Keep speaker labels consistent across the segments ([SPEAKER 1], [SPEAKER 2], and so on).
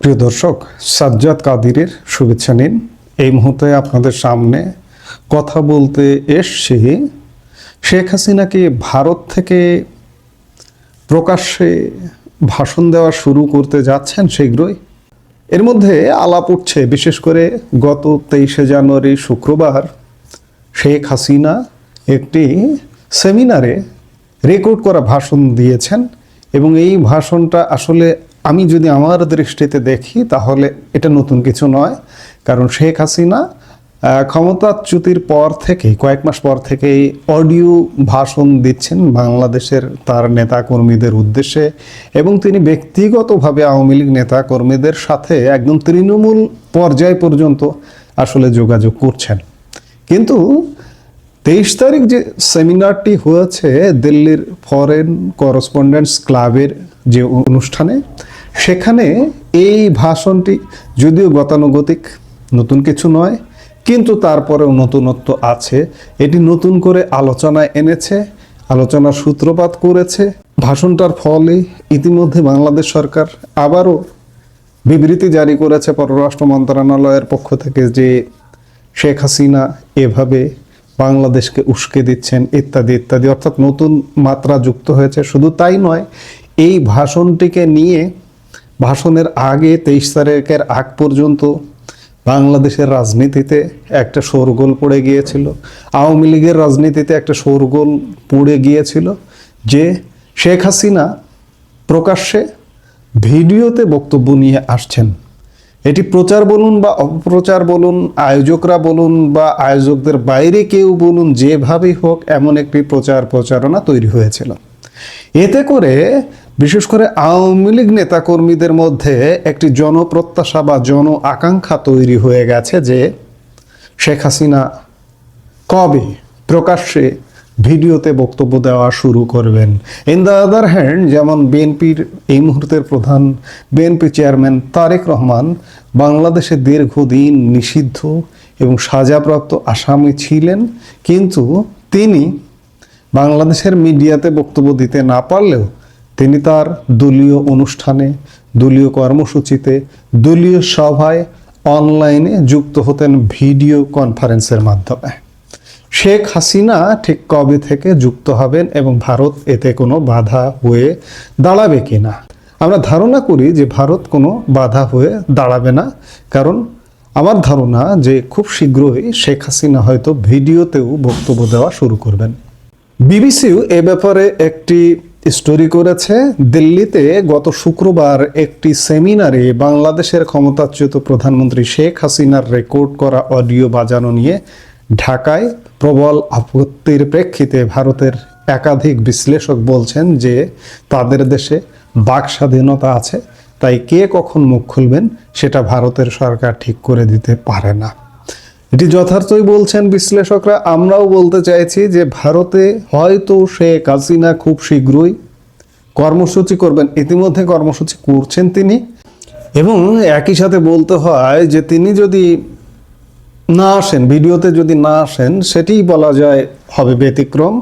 [SPEAKER 1] প্রিয় দর্শক, সাজ্জাদ কাদিরের শুভেচ্ছা নিন। এই মুহূর্তে আপনাদের সামনে কথা বলতে এসছি শেখ হাসিনাকে ভারত থেকে প্রকাশ্যে ভাষণ দেওয়া শুরু করতে যাচ্ছেন শীঘ্রই। এর মধ্যে আলাপ উঠছে, বিশেষ করে গত তেইশে জানুয়ারি শুক্রবার শেখ হাসিনা একটি সেমিনারে রেকর্ড করা ভাষণ দিয়েছেন এবং এই ভাষণটা আসলে আমি যদি আমার দৃষ্টিতে দেখি, তাহলে এটা নতুন কিছু নয়। কারণ শেখ হাসিনা ক্ষমতাচ্যুতির পর থেকে কয়েক মাস পর থেকেই অডিও ভাষণ দিচ্ছেন বাংলাদেশের তার নেতাকর্মীদের উদ্দেশ্যে এবং তিনি ব্যক্তিগতভাবে আওয়ামী লীগ নেতাকর্মীদের সাথে একদম তৃণমূল পর্যায় পর্যন্ত আসলে যোগাযোগ করছেন। কিন্তু তেইশ তারিখ যে সেমিনারটি হয়েছে, দিল্লির ফরেন করসপন্ডেন্টস ক্লাবের যে অনুষ্ঠানে সেখানে এই ভাষণটি যদিও গতানুগতিক, নতুন কিছু নয়, কিন্তু তারপরেও নতুনত্ব আছে। এটি নতুন করে আলোচনায় এনেছে, আলোচনার সূত্রপাত করেছে। ভাষণটার ফলে ইতিমধ্যে বাংলাদেশ সরকার আবারও বিবৃতি জারি করেছে পররাষ্ট্র মন্ত্রণালয়ের পক্ষ থেকে যে শেখ হাসিনা এভাবে বাংলাদেশকে উস্কে দিচ্ছেন, ইত্যাদি ইত্যাদি। অর্থাৎ নতুন মাত্রা যুক্ত হয়েছে। শুধু তাই নয়, এই ভাষণটিকে নিয়ে ভাষণের আগে তেইশ তারিখের আগ পর্যন্ত বাংলাদেশের রাজনীতিতে একটা শোরগোল পড়ে গিয়েছিল। আওয়ামী লীগের রাজনীতিতে একটা শোরগোল পড়ে গিয়েছিল যে শেখ হাসিনা প্রকাশ্যে ভিডিওতে বক্তব্য নিয়ে আসছেন। এটি প্রচার বলুন বা অপপ্রচার বলুন, আয়োজকরা বলুন বা আয়োজকদের বাইরে কেউ বলুন, যেভাবেই হোক এমন একটি প্রচার প্রচারণা তৈরি হয়েছিল। এতে করে বিশেষ করে আওয়ামী লীগ নেতাকর্মীদের মধ্যে একটি জনপ্রত্যাশা বা জন আকাঙ্ক্ষা তৈরি হয়ে গেছে যে শেখ হাসিনা কবে প্রকাশ্যে ভিডিওতে বক্তব্য দেওয়া শুরু করবেন। ইন দ্য আদার হ্যান্ড যেমন বিএনপির এই মুহূর্তের প্রধান বিএনপি চেয়ারম্যান তারেক রহমান বাংলাদেশে দীর্ঘদিন নিষিদ্ধ এবং সাজাপ্রাপ্ত আসামি ছিলেন, কিন্তু তিনি বাংলাদেশের মিডিয়াতে বক্তব্য দিতে না পারলেও তিনি তার দলীয় অনুষ্ঠানে, দলীয় কর্মসূচিতে, দলীয় সভায় অনলাইনে যুক্ত হতেন ভিডিও কনফারেন্সের মাধ্যমে। শেখ হাসিনা ঠিক কবে থেকে যুক্ত হবেন এবং ভারত এতে কোনো বাধা হয়ে দাঁড়াবে কিনা আমরা ধারণা করি যে ভারত কোনো বাধা হয়ে দাঁড়াবে না। কারণ আমার ধারণা যে খুব শীঘ্রই শেখ হাসিনা হয়তো ভিডিওতেও বক্তব্য দেওয়া শুরু করবেন। বিবিসিও এ ব্যাপারে একটি স্টোরি করেছে দিল্লিতে গত শুক্রবার একটি সেমিনারে বাংলাদেশের ক্ষমতাচ্যুত প্রধানমন্ত্রী শেখ হাসিনার রেকর্ড করা অডিও বাজানো নিয়ে ঢাকায় প্রবল আপত্তির প্রেক্ষিতে ভারতের একাধিক বিশ্লেষক বলছেন যে তাদের দেশে বাক স্বাধীনতা আছে, তাই কে কখন মুখ খুলবেন সেটা ভারতের সরকার ঠিক করে দিতে পারে না। এটি যথার্থই বলছেন বিশ্লেষকরা, আমরাও বলতে চাইছি যে ভারতে হয়তো শেখ হাসিনা খুব শীঘ্রই কর্মসূচি করবেন। ইতিমধ্যে কর্মসূচি করছেন তিনি এবং একই সাথে বলতে হয় যে তিনি যদি না আসেন, ভিডিওতে যদি না আসেন, সেটিই বলা যায় হবে ব্যতিক্রম।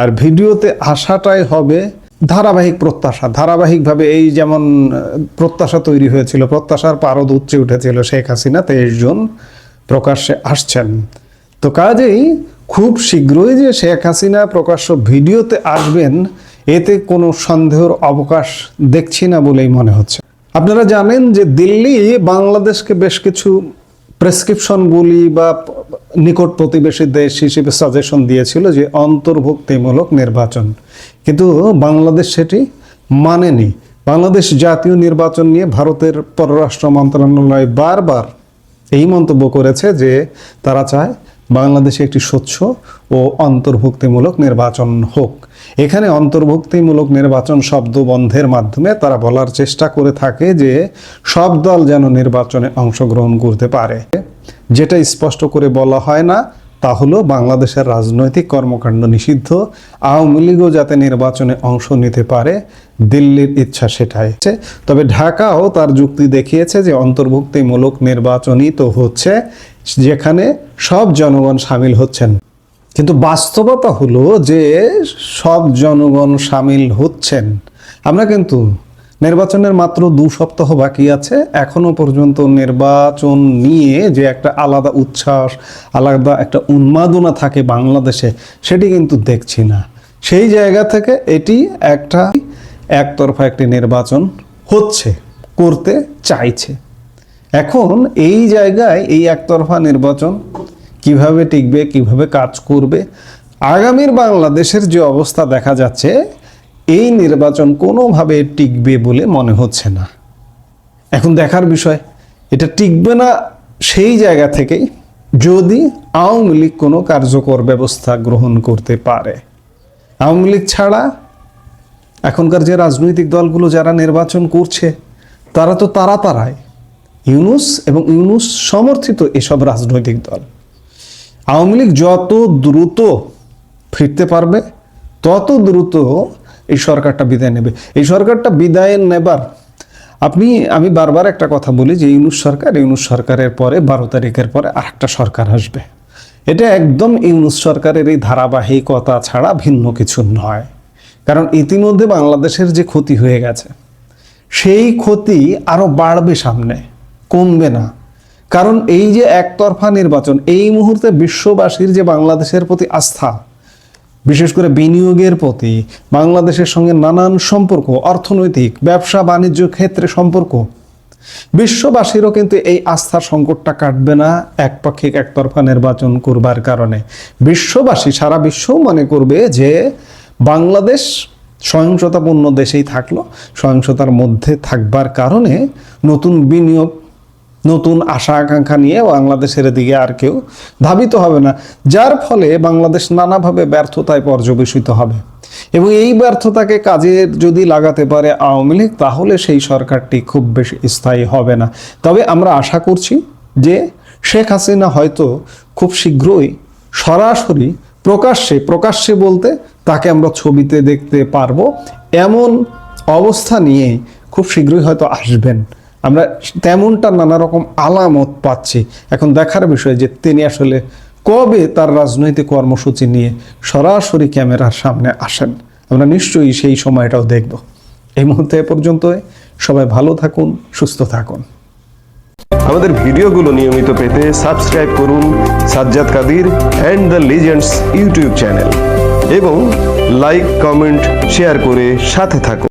[SPEAKER 1] আর ভিডিওতে আসাটাই হবে ধারাবাহিক প্রত্যাশা। ধারাবাহিকভাবে এই যেমন প্রত্যাশা তৈরি হয়েছিল, প্রত্যাশার পারদ উচ্চে উঠেছিল শেখ হাসিনা তেইশ জন। প্রকাশ্যে আসছেন। তো কাজেই খুব শীঘ্রই যে শেখ হাসিনা প্রকাশ্য ভিডিওতে আসবেন, এতে কোনো সন্দেহের অবকাশ দেখছি না বলেই মনে হচ্ছে। আপনারা জানেন যে দিল্লি বাংলাদেশকে বেশ কিছু প্রেসক্রিপশন বলি বা নিকট প্রতিবেশী দেশ হিসেবে সাজেশন দিয়েছিল যে অন্তর্ভুক্তিমূলক নির্বাচন। কিন্তু বাংলাদেশ সেটি মানেনি। বাংলাদেশ জাতীয় নির্বাচন নিয়ে ভারতের পররাষ্ট্র মন্ত্রণালয় বারবার এই মন্তব্য করেছে যে তারা চায় বাংলাদেশে একটি স্বচ্ছ ও অন্তর্ভুক্তিমূলক নির্বাচন হোক। এখানে অন্তর্ভুক্তিমূলক নির্বাচন শব্দ বন্ধের মাধ্যমে তারা বলার চেষ্টা করে থাকে যে সব দল যেন নির্বাচনে অংশগ্রহণ করতে পারে। যেটা স্পষ্ট করে বলা হয় না তা হলো বাংলাদেশের রাজনৈতিক কর্মকাণ্ড নিষিদ্ধ, আওয়ামী লীগও যাতে নির্বাচনে অংশ নিতে পারে, দিল্লির ইচ্ছা সেটাই। তবে ঢাকাও তার যুক্তি দেখিয়েছে যে অন্তর্ভুক্তিমূলক নির্বাচনই তো হচ্ছে, যেখানে সব জনগণ সামিল হচ্ছেন। কিন্তু বাস্তবতা হলো যে সব জনগণ সামিল হচ্ছেন। আমরা কিন্তু নির্বাচনের মাত্র দু সপ্তাহ বাকি আছে। এখনও পর্যন্ত নির্বাচন নিয়ে যে একটা আলাদা উচ্ছ্বাস, আলাদা একটা উন্মাদনা থাকে বাংলাদেশে, সেটি কিন্তু দেখছি না। সেই জায়গা থেকে এটি একটা একতরফা একটি নির্বাচন হচ্ছে, করতে চাইছে। এখন এই জায়গায় এই একতরফা নির্বাচন কীভাবে টিকবে, কীভাবে কাজ করবে, আগামীর বাংলাদেশের যে অবস্থা দেখা যাচ্ছে এই নির্বাচন কোনোভাবে টিকবে বলে মনে হচ্ছে না। এখন দেখার বিষয়, এটা টিকবে না সেই জায়গা থেকেই যদি আওয়ামী লীগ কোনো কার্যকর ব্যবস্থা গ্রহণ করতে পারে। আওয়ামী লীগ ছাড়া এখনকার যে রাজনৈতিক দলগুলো যারা নির্বাচন করছে, তারা তো তারা তারাই ইউনুস এবং ইউনুস সমর্থিত এসব রাজনৈতিক দল। আওয়ামী লীগ যত দ্রুত ফিরতে পারবে, তত দ্রুত এই সরকারটা বিদায় নেবে। এই সরকারটা বিদায় নেবার আপনি, আমি বারবার একটা কথা বলি যে ইউনুস সরকার, ইউনুস সরকারের পরে, বারো তারিখের পরে আরেকটা সরকার আসবে। এটা একদম ইউনুস সরকারের এই ধারাবাহিকতা ছাড়া ভিন্ন কিছু নয়। কারণ ইতিমধ্যে বাংলাদেশের যে ক্ষতি হয়ে গেছে, সেই ক্ষতি আরও বাড়বে সামনে, কমবে না। কারণ এই যে একতরফা নির্বাচন, এই মুহূর্তে বিশ্ববাসীর যে বাংলাদেশের প্রতি আস্থা বিশেষ করে বিনিয়োগের প্রতি বাংলাদেশের সঙ্গে নানান সম্পর্ক, অর্থনৈতিক, ব্যবসা, বাণিজ্য ক্ষেত্রে সম্পর্ক। বিশ্ববাসীরও কিন্তু এই আস্থার সংকটটা কাটবে না, একপাক্ষিক একতরফা নির্বাচন করবার কারণে। বিশ্ববাসী সারা বিশ্ব মনে করবে যে বাংলাদেশ সহিংসতাপূর্ণ দেশেই থাকল, সহিংসতার মধ্যে থাকবার কারণে নতুন বিনিয়োগ নতুন আশা আকাঙ্ক্ষা নিয়ে বাংলাদেশের দিকে আর কেউ ধাবিত হবে না। যার ফলে বাংলাদেশ নানাভাবে ব্যর্থতায় পর্যবেসিত হবে। এবং এই ব্যর্থতাকে কাজে যদি লাগাতে পারে আওয়ামী লীগ, তাহলে সেই সরকারটি খুব বেশি স্থায়ী হবে না। তবে আমরা আশা করছি যে শেখ হাসিনা হয়তো খুব শীঘ্রই সরাসরি প্রকাশ্যে প্রকাশ্যে বলতে তাকে আমরা ছবিতে দেখতে পারব, এমন অবস্থা নিয়ে খুব শীঘ্রই হয়তো আসবেন। আমরা তেমনটা নানা রকম আলামত পাচ্ছি। এখন দেখার বিষয় যে তিনি আসলে কবে তার রাজনৈতিক কর্মসূচি নিয়ে সরাসরি ক্যামেরার সামনে আসেন। আমরা নিশ্চয়ই সেই সময়টাও দেখব। এই মুহূর্তে এ পর্যন্ত সবাই ভালো থাকুন, সুস্থ থাকুন।
[SPEAKER 2] আমাদের ভিডিওগুলো নিয়মিত পেতে সাবস্ক্রাইব করুন Sajjad Kadir and the legends YouTube channel. এবং লাইক কমেন্ট শেয়ার করে সাথে থাকুন।